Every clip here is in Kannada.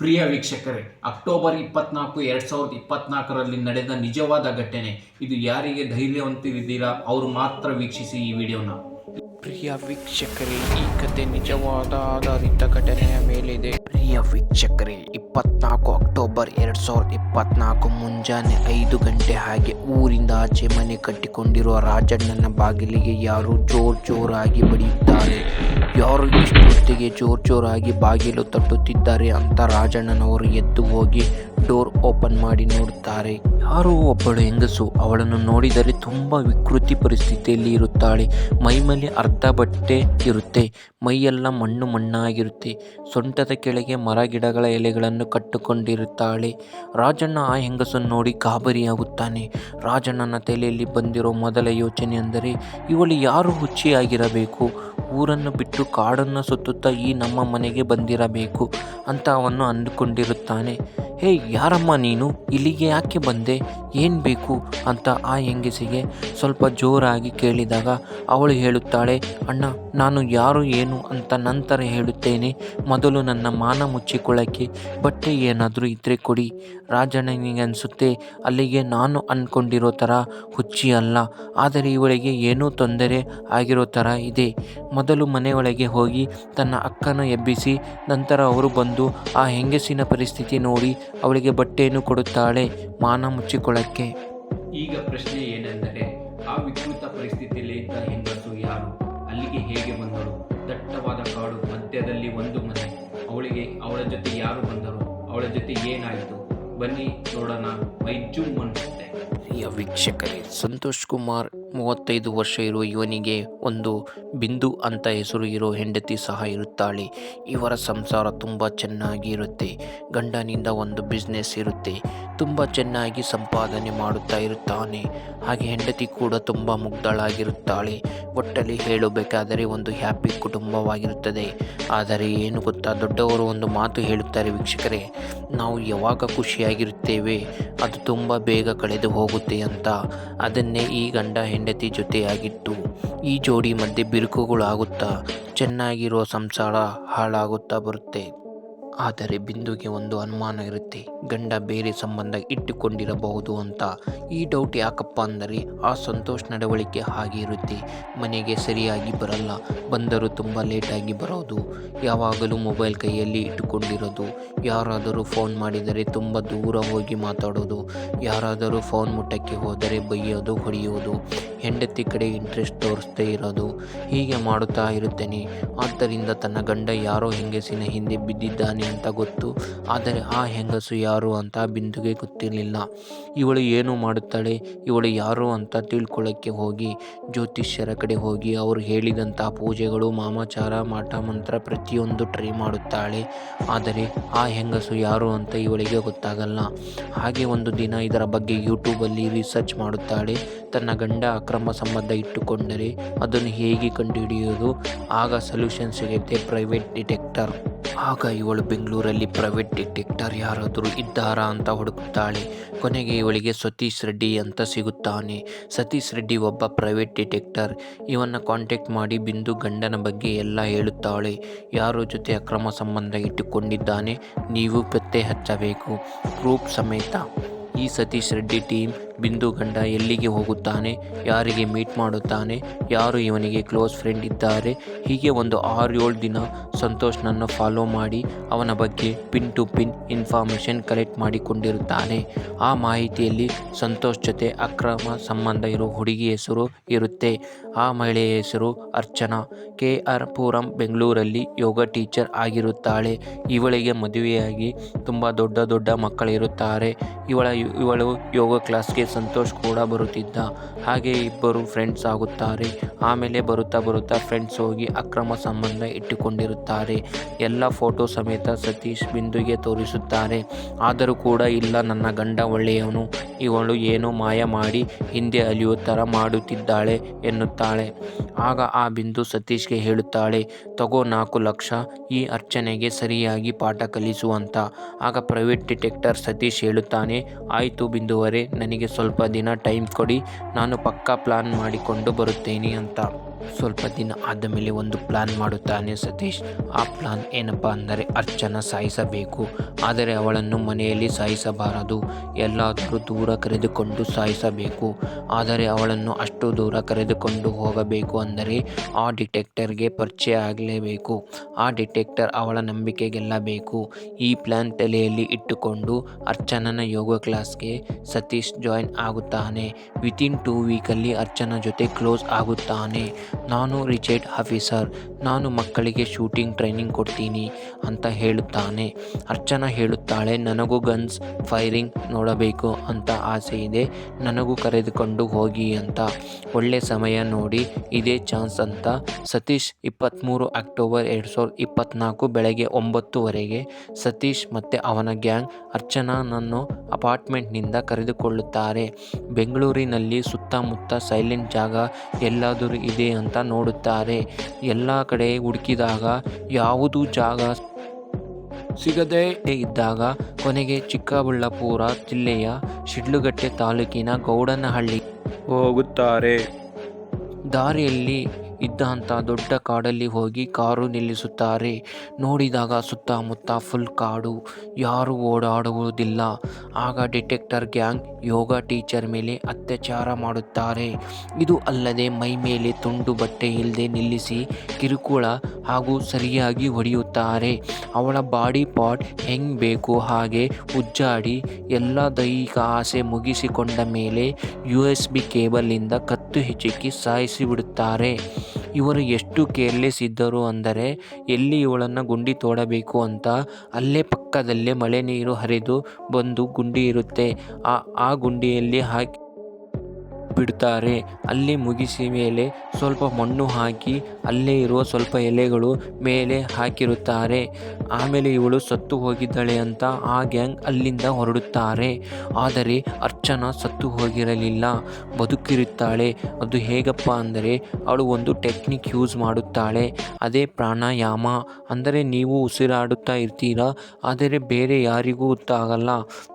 ಪ್ರಿಯ ವೀಕ್ಷಕರೇ, ಅಕ್ಟೋಬರ್ ಇಪ್ಪತ್ನಾಲ್ಕು, ಎರಡು ಸಾವಿರದ ಇಪ್ಪತ್ನಾಲ್ಕರಲ್ಲಿ ನಡೆದ ನಿಜವಾದ ಘಟನೆ. ಇದು ಯಾರಿಗೆ ಧೈರ್ಯವಂತರಿದ್ದೀರಾ ಅವರು ಮಾತ್ರ ವೀಕ್ಷಿಸಿ ಈ ವಿಡಿಯೋನ. ಪ್ರಿಯ ವೀಕ್ಷಕರೇ, ಈ ಕತೆ ನಿಜವಾದ ಆಧಾರಿತ ಘಟನೆಯ ಮೇಲಿದೆ. ಪ್ರಿಯ ವೀಕ್ಷಕರೇ, ಇಪ್ಪತ್ನಾಲ್ಕು ಅಕ್ಟೋಬರ್ ಎರಡ್ ಸಾವಿರದ ಇಪ್ಪತ್ನಾಲ್ಕು ಮುಂಜಾನೆ ಐದು ಗಂಟೆ ಹಾಗೆ ಊರಿಂದ ಆಚೆ ಮನೆ ಕಟ್ಟಿಕೊಂಡಿರುವ ರಾಜಣ್ಣನ ಬಾಗಿಲಿಗೆ ಯಾರು ಜೋರ್ ಜೋರಾಗಿ ಬಡಿಯುತ್ತಾರೆ? ಯಾರು ಇಷ್ಟೊತ್ತಿಗೆ ಜೋರ್ ಜೋರಾಗಿ ಬಾಗಿಲು ತಟ್ಟುತ್ತಿದ್ದಾರೆ ಅಂತ ರಾಜಣ್ಣನವರು ಎದ್ದು ಹೋಗಿ ಡೋರ್ ಓಪನ್ ಮಾಡಿ ನೋಡುತ್ತಾರೆ. ಯಾರೋ ಒಬ್ಬಳು ಹೆಂಗಸು ಅವಳನ್ನು ನೋಡಿದರೆ ತುಂಬ ವಿಕೃತಿ ಪರಿಸ್ಥಿತಿಯಲ್ಲಿ ಇರುತ್ತಾಳೆ. ಮೈಮೇಲೆ ಅರ್ಧ ಬಟ್ಟೆ ಇರುತ್ತೆ. ಮೈಯೆಲ್ಲ ಮಣ್ಣು ಮಣ್ಣಾಗಿರುತ್ತೆ. ಸೊಂಟದ ಕೆಳಗೆ ಮರ ಗಿಡಗಳ ಎಲೆಗಳನ್ನು ಕಟ್ಟಿಕೊಂಡಿರುತ್ತಾಳೆ. ರಾಜಣ್ಣ ಆ ಹೆಂಗಸನ್ನು ನೋಡಿ ಗಾಬರಿಯಾಗುತ್ತಾನೆ. ರಾಜಣ್ಣನ ತಲೆಯಲ್ಲಿ ಬಂದಿರೋ ಮೊದಲ ಯೋಚನೆ ಅಂದರೆ, ಇವಳು ಯಾರು ಹುಚ್ಚಿಯಾಗಿರಬೇಕು? ಊರನ್ನು ಬಿಟ್ಟು ಕಾಡನ್ನು ಸುತ್ತುತ್ತಾ ಈ ನಮ್ಮ ಮನೆಗೆ ಬಂದಿರಬೇಕು ಅಂತ ಅವನು ಅಂದುಕೊಂಡಿರುತ್ತಾನೆ. ಹೇ, ಯಾರಮ್ಮ ನೀನು? ಇಲ್ಲಿಗೆ ಯಾಕೆ ಬಂದೆ? ಏನು ಬೇಕು? ಅಂತ ಆ ಹೆಂಗಸಿಗೆ ಸ್ವಲ್ಪ ಜೋರಾಗಿ ಕೇಳಿದಾಗ ಅವಳು ಹೇಳುತ್ತಾಳೆ, ಅಣ್ಣ, ನಾನು ಯಾರು, ಏನು ಅಂತ ನಂತರ ಹೇಳುತ್ತೇನೆ. ಮೊದಲು ನನ್ನ ಮಾನ ಮುಚ್ಚಿಕೊಳ್ಳಕ್ಕೆ ಬಟ್ಟೆ ಏನಾದರೂ ಇದ್ದರೆ ಕೊಡಿ. ರಾಜಣ್ಣನಿಗೆ ಅನಿಸುತ್ತೆ, ಅಲ್ಲಿಗೆ ನಾನು ಅಂದ್ಕೊಂಡಿರೋ ಥರ ಹುಚ್ಚಿ ಅಲ್ಲ. ಆದರೆ ಇವಳಿಗೆ ಏನೂ ತೊಂದರೆ ಆಗಿರೋ ಥರ ಇದೆ. ಮೊದಲು ಮನೆಯೊಳಗೆ ಹೋಗಿ ತನ್ನ ಅಕ್ಕನ ಎಬ್ಬಿಸಿ, ನಂತರ ಅವರು ಬಂದು ಆ ಹೆಂಗಸಿನ ಪರಿಸ್ಥಿತಿ ನೋಡಿ ಅವಳಿಗೆ ಬಟ್ಟೆಯನ್ನು ಕೊಡುತ್ತಾಳೆ ಮಾನ ಮುಚ್ಚಿಕೊಳ್ಳಕ್ಕೆ. ಈಗ ಪ್ರಶ್ನೆ ಏನೆಂದರೆ ಆ ವಿಕೃತ ಪರಿಸ್ಥಿತಿಯಲ್ಲಿ ಇದ್ದ ಹೆಂಗಸು ಯಾರು? ಅಲ್ಲಿಗೆ ಹೇಗೆ ಬಂದರು ದಟ್ಟವಾದ ಕಾಡು ಮಧ್ಯದಲ್ಲಿ ಒಂದು ಮನೆ. ಅವಳಿಗೆ ಅವಳ ಜೊತೆ ಯಾರು ಬಂದರು? ಅವಳ ಜೊತೆ ಏನಾಯಿತು? ಬನ್ನಿ ನೋಡೋಣ ಮೈಜು ಅನಿಸುತ್ತೆ ಪ್ರಿಯ ವೀಕ್ಷಕರೇ ಸಂತೋಷ್ ಕುಮಾರ್ ಮೂವತ್ತೈದು ವರ್ಷ ಇರುವ ಇವನಿಗೆ ಒಂದು ಬಿಂದು ಅಂತ ಹೆಸರು ಇರೋ ಹೆಂಡತಿ ಸಹ ಇರುತ್ತಾಳೆ. ಇವರ ಸಂಸಾರ ತುಂಬ ಚೆನ್ನಾಗಿ ಇರುತ್ತೆ. ಗಂಡನಿಂದ ಒಂದು ಬಿಸ್ನೆಸ್ ಇರುತ್ತೆ. ತುಂಬ ಚೆನ್ನಾಗಿ ಸಂಪಾದನೆ ಮಾಡುತ್ತಾ ಇರುತ್ತಾನೆ. ಹಾಗೆ ಹೆಂಡತಿ ಕೂಡ ತುಂಬ ಮುಗ್ಧಳಾಗಿರುತ್ತಾಳೆ. ಒಟ್ಟಲ್ಲಿ ಹೇಳಬೇಕಾದರೆ ಒಂದು ಹ್ಯಾಪಿ ಕುಟುಂಬವಾಗಿರುತ್ತದೆ. ಆದರೆ ಏನು ಗೊತ್ತಾ, ದೊಡ್ಡವರು ಒಂದು ಮಾತು ಹೇಳುತ್ತಾರೆ ವೀಕ್ಷಕರೇ. ನಾವು ಯಾವಾಗ ಖುಷಿಯಾಗಿರುತ್ತೇವೆ, ಅದು ತುಂಬ ಬೇಗ ಕಳೆದು ಹೋಗುತ್ತೆ ಅಂತ. ಅದನ್ನೇ ಈ ಗಂಡ ಹೆಂಡತಿ ಜೊತೆಯಾಗಿತ್ತು ಈ ಜೋಡಿ ಮಧ್ಯೆ ಬಿರುಕುಗಳಾಗುತ್ತಾ ಚೆನ್ನಾಗಿರುವ ಸಂಸಾರ ಹಾಳಾಗುತ್ತಾ ಬರುತ್ತೆ. ಆದರೆ ಬಿಂದುಗೆ ಒಂದು ಅನುಮಾನ ಇರುತ್ತೆ. ಗಂಡ ಬೇರೆ ಸಂಬಂಧ ಇಟ್ಟುಕೊಂಡಿರಬಹುದು ಅಂತ. ಈ ಡೌಟ್ ಯಾಕಪ್ಪ ಅಂದರೆ ಆ ಸಂತೋಷ್ ನಡವಳಿಕೆ ಹಾಗೆ ಇರುತ್ತೆ. ಮನೆಗೆ ಸರಿಯಾಗಿ ಬರಲ್ಲ. ಬಂದರೂ ತುಂಬ ಲೇಟಾಗಿ ಬರೋದು. ಯಾವಾಗಲೂ ಮೊಬೈಲ್ ಕೈಯಲ್ಲಿ ಇಟ್ಟುಕೊಂಡಿರೋದು. ಯಾರಾದರೂ ಫೋನ್ ಮಾಡಿದರೆ ತುಂಬ ದೂರ ಹೋಗಿ ಮಾತಾಡೋದು. ಯಾರಾದರೂ ಫೋನ್ ಮುಟ್ಟಕ್ಕೆ ಹೋದರೆ ಬೈಯೋದು, ಹೊಡೆಯೋದು. ಹೆಂಡತಿ ಕಡೆ ಇಂಟ್ರೆಸ್ಟ್ ತೋರಿಸ್ದೇ ಇರೋದು. ಹೀಗೆ ಮಾಡುತ್ತಾ ಇರುತ್ತೇನೆ. ಆದ್ದರಿಂದ ತನ್ನ ಗಂಡ ಯಾರೋ ಹೆಂಗಸಿನ ಹಿಂದೆ ಬಿದ್ದಿದ್ದಾನೆ ಅಂತ ಗೊತ್ತು. ಆದರೆ ಆ ಹೆಂಗಸು ಯಾರು ಅಂತ ಬಿಂದುಗೆ ಗೊತ್ತಿರಲಿಲ್ಲ. ಇವಳು ಏನು ಮಾಡುತ್ತಾಳೆ? ಇವಳು ಯಾರು ಅಂತ ತಿಳ್ಕೊಳ್ಳೋಕ್ಕೆ ಹೋಗಿ ಜ್ಯೋತಿಷ್ಯರ ಕಡೆ ಹೋಗಿ ಅವರು ಹೇಳಿದಂಥ ಪೂಜೆಗಳು, ಮಾಮಾಚಾರ, ಮಾಟ ಮಂತ್ರ ಪ್ರತಿಯೊಂದು ಟ್ರೈ ಮಾಡುತ್ತಾಳೆ. ಆದರೆ ಆ ಹೆಂಗಸು ಯಾರು ಅಂತ ಇವಳಿಗೆ ಗೊತ್ತಾಗಲ್ಲ. ಹಾಗೆ ಒಂದು ದಿನ ಇದರ ಬಗ್ಗೆ ಯೂಟ್ಯೂಬಲ್ಲಿ ರಿಸರ್ಚ್ ಮಾಡುತ್ತಾಳೆ. ತನ್ನ ಗಂಡ ಅಕ್ರಮ ಸಂಬಂಧ ಇಟ್ಟುಕೊಂಡರೆ ಅದನ್ನು ಹೇಗೆ ಕಂಡುಹಿಡಿಯೋದು ಆಗ ಸೊಲ್ಯೂಷನ್ ಸಿಗುತ್ತೆ ಪ್ರೈವೇಟ್ ಡಿಟೆಕ್ಟರ್ ಆಗ ಇವಳು ಬೆಂಗಳೂರಲ್ಲಿ ಪ್ರೈವೇಟ್ ಡಿಟೆಕ್ಟರ್ ಯಾರಾದರೂ ಇದ್ದಾರಾ ಅಂತ ಹುಡುಕ್ತಾಳೆ. ಕೊನೆಗೆ ಇವಳಿಗೆ ಸತೀಶ್ ರೆಡ್ಡಿ ಅಂತ ಸಿಗುತ್ತಾನೆ. ಸತೀಶ್ ರೆಡ್ಡಿ ಒಬ್ಬ ಪ್ರೈವೇಟ್ ಡಿಟೆಕ್ಟರ್ ಇವನ್ನ ಕಾಂಟ್ಯಾಕ್ಟ್ ಮಾಡಿ ಬಿಂದು ಗಂಡನ ಬಗ್ಗೆ ಎಲ್ಲ ಹೇಳುತ್ತಾಳೆ. ಯಾರ ಜೊತೆ ಅಕ್ರಮ ಸಂಬಂಧ ಇಟ್ಟುಕೊಂಡಿದ್ದಾನೆ, ನೀವು ಪತ್ತೆ ಹಚ್ಚಬೇಕು. ಪ್ರೂಫ್ ಸಮೇತ ಈ ಸತೀಶ್ ರೆಡ್ಡಿ ಟೀಮ್ ಬಿಂದು ಗಂಡ ಎಲ್ಲಿಗೆ ಹೋಗುತ್ತಾನೆ, ಯಾರಿಗೆ ಮೀಟ್ ಮಾಡುತ್ತಾನೆ, ಯಾರು ಇವನಿಗೆ ಕ್ಲೋಸ್ ಫ್ರೆಂಡ್ ಇದ್ದಾರೆ, ಹೀಗೆ ಒಂದು ಆರು ಏಳು ದಿನ ಸಂತೋಷ್ನನ್ನು ಫಾಲೋ ಮಾಡಿ ಅವನ ಬಗ್ಗೆ pin to pin information collect ಮಾಡಿಕೊಂಡಿರುತ್ತಾನೆ. ಆ ಮಾಹಿತಿಯಲ್ಲಿ ಸಂತೋಷ್ ಜೊತೆ ಅಕ್ರಮ ಸಂಬಂಧ ಇರೋ ಹುಡುಗಿ ಹೆಸರು ಇರುತ್ತೆ. ಆ ಮಹಿಳೆಯ ಹೆಸರು ಅರ್ಚನಾ. ಕೆ ಆರ್ ಪುರಂ ಬೆಂಗಳೂರಲ್ಲಿ ಯೋಗ ಟೀಚರ್ ಆಗಿರುತ್ತಾಳೆ. ಇವಳಿಗೆ ಮದುವೆಯಾಗಿ ತುಂಬ ದೊಡ್ಡ ದೊಡ್ಡ ಮಕ್ಕಳಿರುತ್ತಾರೆ. ಇವಳ, ಇವಳು ಯೋಗ ಕ್ಲಾಸ್ಗೆ ಸಂತೋಷ್ ಕೂಡ ಬರುತ್ತಿದ್ದ. ಹಾಗೆ ಇಬ್ಬರು ಫ್ರೆಂಡ್ಸ್ ಆಗುತ್ತಾರೆ. ಆಮೇಲೆ ಬರುತ್ತಾ ಬರುತ್ತಾ ಫ್ರೆಂಡ್ಸ್ ಹೋಗಿ ಅಕ್ರಮ ಸಂಬಂಧ ಇಟ್ಟುಕೊಂಡಿರುತ್ತಾರೆ. ಎಲ್ಲ ಫೋಟೋ ಸಮೇತ ಸತೀಶ್ ಬಿಂದುಗೆ ತೋರಿಸುತ್ತಾರೆ. ಆದರೂ ಕೂಡ ಇಲ್ಲ, ನನ್ನ ಗಂಡ ಒಳ್ಳೆಯವನು. ಇವಳು ಏನೋ ಮಾಯ ಮಾಡಿ ಹಿಂದೆ ಅಲಿಯೋ ಥರ ಮಾಡುತ್ತಿದ್ದಾಳೆ ಎನ್ನುತ್ತಾಳೆ. ಆಗ ಆ ಬಿಂದು ಸತೀಶ್ಗೆ ಹೇಳುತ್ತಾಳೆ, ತಗೋ ನಾಲ್ಕು ಲಕ್ಷ, ಈ ಅರ್ಚನೆಗೆ ಸರಿಯಾಗಿ ಪಾಠ ಕಲಿಸುವಂತ. ಆಗ ಪ್ರೈವೇಟ್ ಡಿಟೆಕ್ಟರ್ ಸತೀಶ್ ಹೇಳುತ್ತಾನೆ, ಆಯಿತು ಬಿಂದುವರೆ, ನನಗೆ ಸ್ವಲ್ಪ ದಿನ ಟೈಮ್ ಕೊಡಿ ನಾನು ಪಕ್ಕಾ ಪ್ಲಾನ್ ಮಾಡಿಕೊಂಡು ಬರುತ್ತೇನೆ ಅಂತ. ಸ್ವಲ್ಪ ದಿನ ಆದ ಮೇಲೆ ಒಂದು ಪ್ಲಾನ್ ಮಾಡುತ್ತಾನೆ ಸತೀಶ್. ಆ ಪ್ಲಾನ್ ಏನಪ್ಪ ಅಂದರೆ ಅರ್ಚನ ಸಾಯಿಸಬೇಕು. ಆದರೆ ಅವಳನ್ನು ಮನೆಯಲ್ಲಿ ಸಾಯಿಸಬಾರದು. ಎಲ್ಲಾದರೂ ದೂರ ಕರೆದುಕೊಂಡು ಸಾಯಿಸಬೇಕು. ಆದರೆ ಅವಳನ್ನು ಅಷ್ಟು ದೂರ ಕರೆದುಕೊಂಡು ಹೋಗಬೇಕು ಅಂದರೆ ಆ ಡಿಟೆಕ್ಟರ್ಗೆ ಪರಿಚಯ ಆಗಲೇಬೇಕು. ಆ ಡಿಟೆಕ್ಟರ್ ಅವಳ ನಂಬಿಕೆ ಗೆಲ್ಲಬೇಕು ಈ ಪ್ಲಾನ್ ತಲೆಯಲ್ಲಿ ಇಟ್ಟುಕೊಂಡು ಅರ್ಚನನ ಯೋಗ ಕ್ಲಾಸ್ಗೆ ಸತೀಶ್ ಜಾಯಿನ್ ಆಗುತ್ತಾನೆ. ವಿತಿನ್ ಟೂ ವೀಕಲ್ಲಿ ಅರ್ಚನ ಜೊತೆ ಕ್ಲೋಸ್ ಆಗುತ್ತಾನೆ. ನಾನು ರಿಚೈರ್ಡ್ ಆಫೀಸರ್, ನಾನು ಮಕ್ಕಳಿಗೆ ಶೂಟಿಂಗ್ ಟ್ರೈನಿಂಗ್ ಕೊಡ್ತೀನಿ ಅಂತ ಹೇಳುತ್ತಾನೆ. ಅರ್ಚನಾ ಹೇಳುತ್ತಾಳೆ, ನನಗೂ ಗನ್ಸ್ ಫೈರಿಂಗ್ ನೋಡಬೇಕು ಅಂತ ಆಸೆ ಇದೆ, ನನಗೂ ಕರೆದುಕೊಂಡು ಹೋಗಿ ಅಂತ. ಒಳ್ಳೆ ಸಮಯ ನೋಡಿ, ಇದೇ ಚಾನ್ಸ್ ಅಂತ. ಸತೀಶ್ ಇಪ್ಪತ್ತ್ಮೂರು ಅಕ್ಟೋಬರ್ ಎರಡು ಸಾವಿರದ ಇಪ್ಪತ್ತ್ನಾಲ್ಕು ಬೆಳಗ್ಗೆ ಒಂಬತ್ತುವರೆಗೆ ಸತೀಶ್ ಮತ್ತು ಅವನ ಗ್ಯಾಂಗ್ ಅರ್ಚನಾನನ್ನು ಅಪಾರ್ಟ್ಮೆಂಟ್ನಿಂದ ಕರೆದುಕೊಳ್ಳುತ್ತಾರೆ. ಬೆಂಗಳೂರಿನಲ್ಲಿ ಸುತ್ತಮುತ್ತ ಸೈಲೆಂಟ್ ಜಾಗ ಎಲ್ಲಾದರೂ ಇದೆ ಅಂತ ನೋಡುತ್ತಾರೆ. ಎಲ್ಲ ಕಡೆ ಹುಡುಕಿದಾಗ ಯಾವುದೂ ಜಾಗ ಸಿಗದೇ ಇದ್ದಾಗ ಕೊನೆಗೆ ಚಿಕ್ಕಬಳ್ಳಾಪುರ ಜಿಲ್ಲೆಯ ಶಿಡ್ಲುಗಟ್ಟೆ ತಾಲೂಕಿನ ಗೌಡನಹಳ್ಳಿ ಹೋಗುತ್ತಾರೆ. ದಾರಿಯಲ್ಲಿ ಇದ್ದಂಥ ದೊಡ್ಡ ಕಾಡಲ್ಲಿ ಹೋಗಿ ಕಾರು ನಿಲ್ಲಿಸುತ್ತಾರೆ. ನೋಡಿದಾಗ ಸುತ್ತಮುತ್ತ ಫುಲ್ ಕಾಡು. ಯಾರೂ ಓಡಾಡುವುದಿಲ್ಲ. ಆಗ ಡಿಟೆಕ್ಟರ್ ಗ್ಯಾಂಗ್, ಯೋಗ ಟೀಚರ್ ಮೇಲೆ ಅತ್ಯಾಚಾರ ಮಾಡುತ್ತಾರೆ. ಇದು ಅಲ್ಲದೆ ಮೈ ಮೇಲೆ ತುಂಡು ಬಟ್ಟೆ ಇಲ್ಲದೆ ನಿಲ್ಲಿಸಿ ಕಿರುಕುಳ ಹಾಗೂ ಸರಿಯಾಗಿ ಹೊಡೆಯುತ್ತಾರೆ. ಅವಳ ಬಾಡಿ ಪಾರ್ಟ್ ಹೆಂಗೆ ಬೇಕು ಹಾಗೆ ಉಜ್ಜಾಡಿ ಎಲ್ಲ ದೈಹಿಕ ಆಸೆ ಮುಗಿಸಿಕೊಂಡ ಮೇಲೆ ಯು ಎಸ್ ಬಿ ಕೇಬಲ್ನಿಂದ ಕತ್ತು ಹಿಚುಕಿ ಸಾಯಿಸಿಬಿಡುತ್ತಾರೆ. ಇವರು ಎಷ್ಟು ಕೇರ್ಲೆಸ್ ಇದ್ದರು ಅಂದರೆ, ಎಲ್ಲಿ ಇವಳನ್ನು ಗುಂಡಿ ತೋಡಬೇಕು ಅಂತ ಅಲ್ಲೇ ಪಕ್ಕದಲ್ಲೇ ಮಳೆ ನೀರು ಹರಿದು ಬಂದು ಗುಂಡಿ ಇರುತ್ತೆ. ಆ ಆ ಗುಂಡಿಯಲ್ಲಿ ಹಾಕಿ ಬಿಡುತ್ತಾರೆ ಅಲ್ಲಿ ಮುಗಿಸಿ ಮೇಲೆ ಸ್ವಲ್ಪ ಮಣ್ಣು ಹಾಕಿ, ಅಲ್ಲೇ ಇರುವ ಸ್ವಲ್ಪ ಎಲೆಗಳು ಮೇಲೆ ಹಾಕಿರುತ್ತಾರೆ. ಆಮೇಲೆ ಇವಳು ಸತ್ತು ಹೋಗಿದ್ದಾಳೆ ಅಂತ ಆ ಗ್ಯಾಂಗ್ ಅಲ್ಲಿಂದ ಹೊರಡುತ್ತಾರೆ. ಆದರೆ ಅರ್ಚನಾ ಸತ್ತು ಹೋಗಿರಲಿಲ್ಲ. ಬದುಕಿರುತ್ತಾಳೆ. ಅದು ಹೇಗಪ್ಪ ಅಂದರೆ, ಅವಳು ಒಂದು ಟೆಕ್ನಿಕ್ ಯೂಸ್ ಮಾಡುತ್ತಾಳೆ. ಅದೇ ಪ್ರಾಣಾಯಾಮ. ಅಂದರೆ ನೀವು ಉಸಿರಾಡುತ್ತಾ ಇರ್ತೀರಾ? ಆದರೆ ಬೇರೆ ಯಾರಿಗೂ ಗೊತ್ತಾಗಲ್ಲ.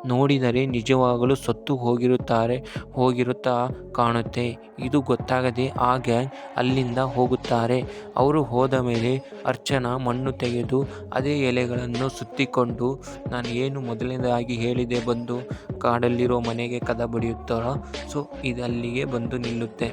ನೋಡಿದರೆ ನಿಜವಾಗಲೂ ಸತ್ತು ಹೋಗಿರುತ್ತಾರೆ, ಹೋಗಿರುತ್ತಾ ಕಾಣುತ್ತೆ. ಇದು ಗೊತ್ತಾಗದೆ ಆ ಗ್ಯಾಂಗ್ ಅಲ್ಲಿಂದ ಹೋಗುತ್ತಾರೆ. ಅವರು ಹೋದ ಮೇಲೆ ಅರ್ಚನಾ ಮಣ್ಣು ತೆಗೆದು ಅದೇ ಎಲೆಗಳನ್ನು ಸುತ್ತಿಕೊಂಡು, ನಾನು ಏನು ಮೊದಲನೇದಾಗಿ ಹೇಳಿದೆ ಬಂದು ಕಾಡಲ್ಲಿರೋ ಮನೆಗೆ ಕದ ಬಡಿಯುತ್ತಾರೋ ಸೊ ಇದು ಅಲ್ಲಿಗೆ ಬಂದು ನಿಲ್ಲುತ್ತೆ.